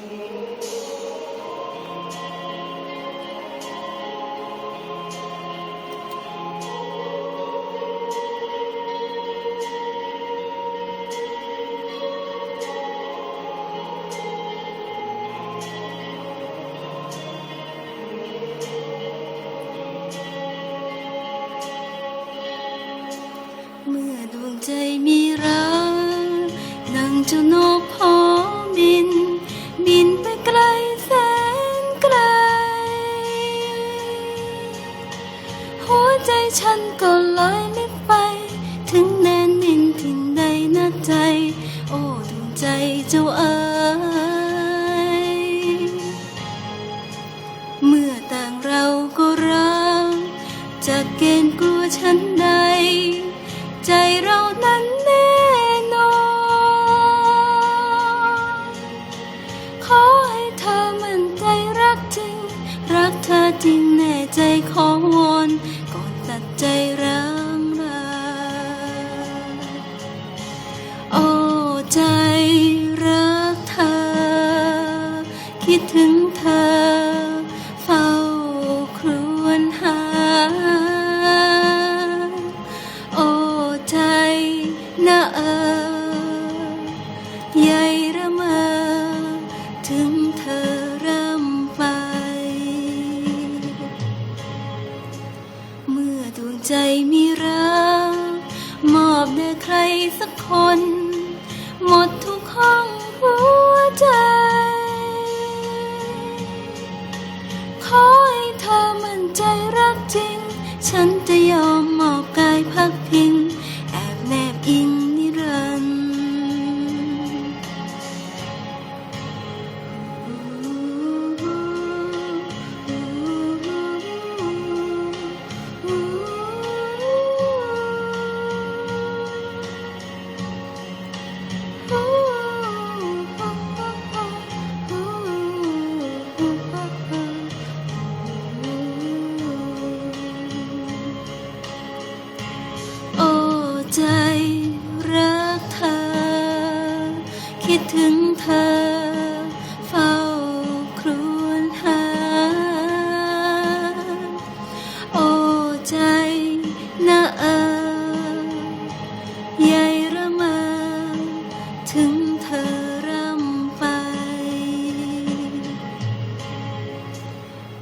เมื่อดวงใจมีรักดังเจ้านก ฉันก็ลอยลิบไป ถึงแดนดินถิ่นใดนักใจ โอ้ดวงใจเจ้าเอ๋ยเมื่อต่างเราก็รักจะเกณฑ์กลัวฉันใด ใจเรานั้นแน่นอนขอให้เธอมั่นใจรักจริง รักเธอจริงแน่ใจขอวอน ใจรักเธอ คิดถึงเธอ เฝ้าครวญหา โอ้ใจนะเออใหญ่ระเมอถึงเธอเรำไป เมื่อดวงใจมีรัก มอบแด่ใครสักคน หมดทุกห้องหัวใจ ขอให้เธอมั่นใจรักจริง ฉันจะยอม คิดถึงเธอ เฝ้าครวญหา โอ้ใจนะเออใหญ่ระมอถึงเธอรำไป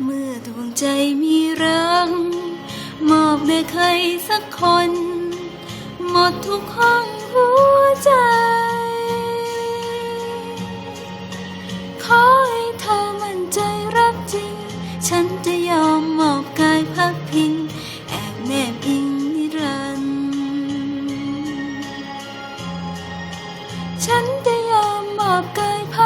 เมื่อดวงใจมีรักมอบแด่ใครสักคน หมดทุกห้องหัวใจ อบกายพั